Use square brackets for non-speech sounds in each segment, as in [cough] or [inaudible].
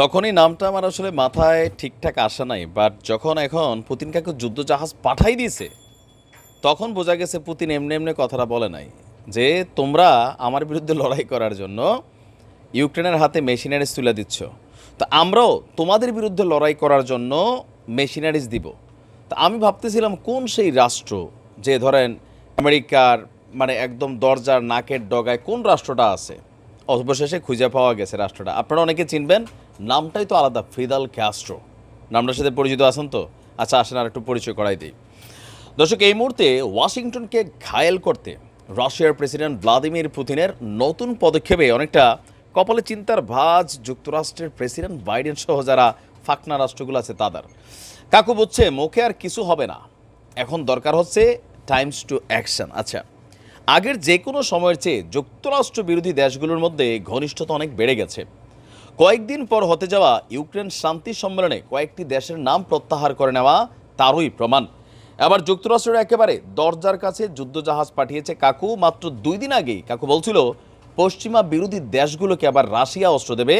তখনই নামটা আমার আসলে মাথায় ঠিকঠাক আসা নাই বাট যখন এখন পুতিন কাকে যুদ্ধ জাহাজ পাঠাই দিয়েছে, তখন বোঝা গেছে পুতিন এমনি এমনি কথাটা বলে নাই, যে তোমরা আমার বিরুদ্ধে লড়াই করার জন্য ইউক্রেনের হাতে মেশিনারিজ তুলে দিচ্ছ। তা আমরাও তোমাদের বিরুদ্ধে লড়াই করার জন্য মেশিনারিজ দিব। তা আমি ভাবতেছিলাম কোন সেই রাষ্ট্র যে ধরেন আমেরিকার মানে একদম দরজার নাকের ডগায় কোন রাষ্ট্রটা আছে? অবশেষে খুঁজে পাওয়া গেছে রাষ্ট্রটা। আপনারা অনেকে চিনবেন, নামটাই তো আলাদা, ফিদাল ক্যাস্ট্রো। নামটার সাথে পরিচিত আছেন তো? আচ্ছা আসেন আর একটু পরিচয় করাই দিই। দর্শক, এই মুহূর্তে ওয়াশিংটনকে ঘায়েল করতে রাশিয়ার প্রেসিডেন্ট ভ্লাদিমির পুতিনের নতুন পদক্ষেপে অনেকটা কপালে চিন্তার ভাজ যুক্তরাষ্ট্রের প্রেসিডেন্ট বাইডেন সহ যারা ফাকনা রাষ্ট্রগুলো আছে তাদের। কাকু বুঝছে, মুখে আর কিছু হবে না। এখন দরকার হচ্ছে টাইমস টু অ্যাকশন। আচ্ছা আগের যে কোনো সময়ের চেয়ে যুক্তরাষ্ট্র বিরোধী দেশগুলোর মধ্যে ঘনিষ্ঠতা অনেক বেড়ে গেছে। কয়েকদিন পর হতে যাওয়া ইউক্রেন শান্তি সম্মেলনে কয়েকটি দেশের নাম প্রত্যাহার করে নেওয়া তারই প্রমাণ। আবার যুক্তরাষ্ট্রের একেবারে দরজার কাছে যুদ্ধজাহাজ পাঠিয়েছে কাকু। মাত্র দুই দিন আগেই কাকু বলছিল, পশ্চিমা বিরোধী দেশগুলোকে আবার রাশিয়া অস্ত্র দেবে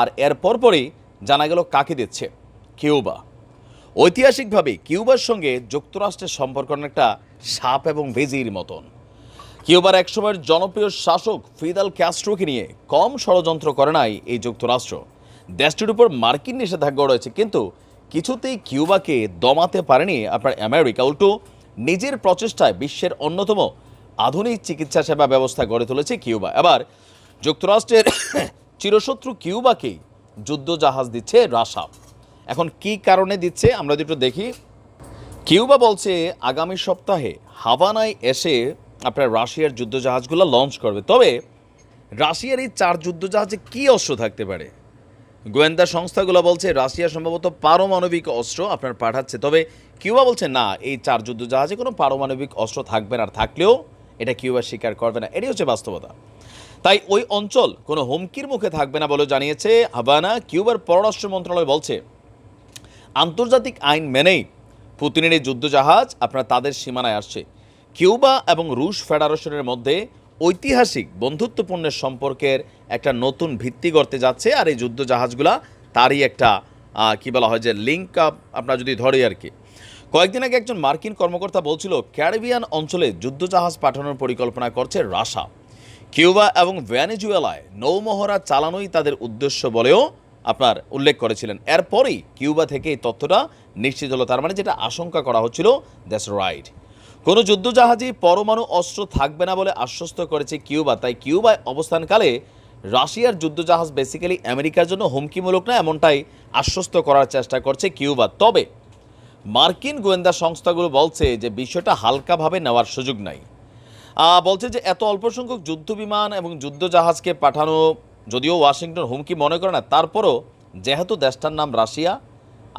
আর এর পরপরই জানা গেল কাকে দিচ্ছে, কিউবা। ঐতিহাসিকভাবে কিউবার সঙ্গে যুক্তরাষ্ট্রের সম্পর্ক অনেকটা সাপ এবং বেজির মতন। কিউবার একসময়ের জনপ্রিয় শাসক ফিদাল ক্যাস্ট্রোকে নিয়ে কম ষড়যন্ত্র করে নাই এই যুক্তরাষ্ট্র। দেশটির উপর মার্কিন নিষেধাজ্ঞা রয়েছে, কিন্তু কিছুতেই কিউবাকে দমাতে পারেনি আপনার আমেরিকা। উল্টো, নিজের প্রচেষ্টায় বিশ্বের অন্যতম আধুনিক চিকিৎসা সেবা ব্যবস্থা গড়ে তুলেছে কিউবা। এবার যুক্তরাষ্ট্রের [coughs] চিরশত্রু কিউবাকেই যুদ্ধজাহাজ দিচ্ছে রাশা এখন কি কারণে দিচ্ছে আমরা একটু দেখি। কিউবা বলছে, আগামী সপ্তাহে হাভানায় এসে আপনার রাশিয়ার যুদ্ধজাহাজগুলো লঞ্চ করবে। তবে রাশিয়ার এই চার যুদ্ধজাহাজে কি অস্ত্র থাকতে পারে? গোয়েন্দা সংস্থাগুলো বলছে রাশিয়া সম্ভবত পারমাণবিক অস্ত্র আপনার পাঠাচ্ছে। তবে কিউবা বলছে, না, এই চার যুদ্ধজাহাজে কোনো পারমাণবিক অস্ত্র থাকবে না আর থাকলেও এটা কিউবা স্বীকার করবে না। এটাই হচ্ছে বাস্তবতা। তাই ওই অঞ্চল কোনো হুমকির মুখে থাকবে না বলে জানিয়েছে হাভানা। কিউবার পররাষ্ট্র মন্ত্রণালয় বলছে, আন্তর্জাতিক আইন মেনেই পুতিনের এই যুদ্ধজাহাজ আপনার তাদের সীমানায় আসছে। কিউবা এবং রুশ ফেডারেশনের মধ্যে ঐতিহাসিক বন্ধুত্বপূর্ণের সম্পর্কের একটা নতুন ভিত্তি করতে যাচ্ছে, আর এই যুদ্ধ যুদ্ধজাহাজগুলা তারই একটা কি বলা হয় যে লিঙ্ক আপ আপনার যদি ধরে আর কি। কয়েকদিন আগে একজন মার্কিন কর্মকর্তা বলছিল, ক্যারিবিয়ান অঞ্চলে যুদ্ধজাহাজ পাঠানোর পরিকল্পনা করছে রাশা কিউবা এবং ভ্যানেজুয়েলায় নৌমহড়া চালানোই তাদের উদ্দেশ্য বলেও আপনার উল্লেখ করেছিলেন। এরপরেই কিউবা থেকে এই তথ্যটা নিশ্চিত হলো। তার মানে যেটা আশঙ্কা করা হচ্ছিল দ্যাটস রাইট কোনো যুদ্ধজাহাজে পরমাণু অস্ত্র থাকবে না বলে আশ্বস্ত করেছে কিউবা, তাই কিউবায় অবস্থানকালে রাশিয়ার যুদ্ধজাহাজ বেসিক্যালি আমেরিকার জন্য হুমকিমূলক না, এমনটাই আশ্বস্ত করার চেষ্টা করছে কিউবা। তবে মার্কিন গোয়েন্দা সংস্থাগুলো বলছে যে বিষয়টা হালকাভাবে নেওয়ার সুযোগ নাই। বলছে যে এত অল্প সংখ্যক যুদ্ধ বিমান এবং যুদ্ধজাহাজকে পাঠানো যদিও ওয়াশিংটন হুমকি মনে করে না, তারপরও যেহেতু দেশটার নাম রাশিয়া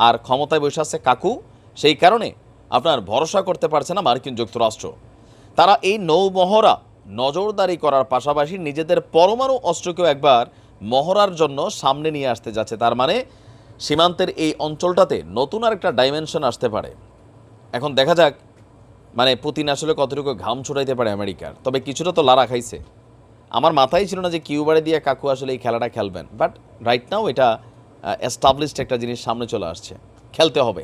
আর ক্ষমতায় বসে আছে কাকু, সেই কারণে আপনার ভরসা করতে পারছে না মার্কিন যুক্তরাষ্ট্র। তারা এই নৌমহড়া নজরদারি করার পাশাপাশি নিজেদের পরমাণু অস্ত্রকেও একবার মহড়ার জন্য সামনে নিয়ে আসতে যাচ্ছে। তার মানে সীমান্তের এই অঞ্চলটাতে নতুন আর একটা ডাইমেনশন আসতে পারে। এখন দেখা যাক মানে পুতিন আসলে কতটুকু ঘাম ছুটাইতে পারে আমেরিকার। তবে কিছুটা তো লারা খাইছে। আমার মাথায় ছিল না যে কিউবারে দিয়ে কাকু আসলে এই খেলাটা খেলবেন। বাট রাইট নাও এটা এস্টাবলিশড একটা জিনিস সামনে চলে আসছে। খেলতে হবে।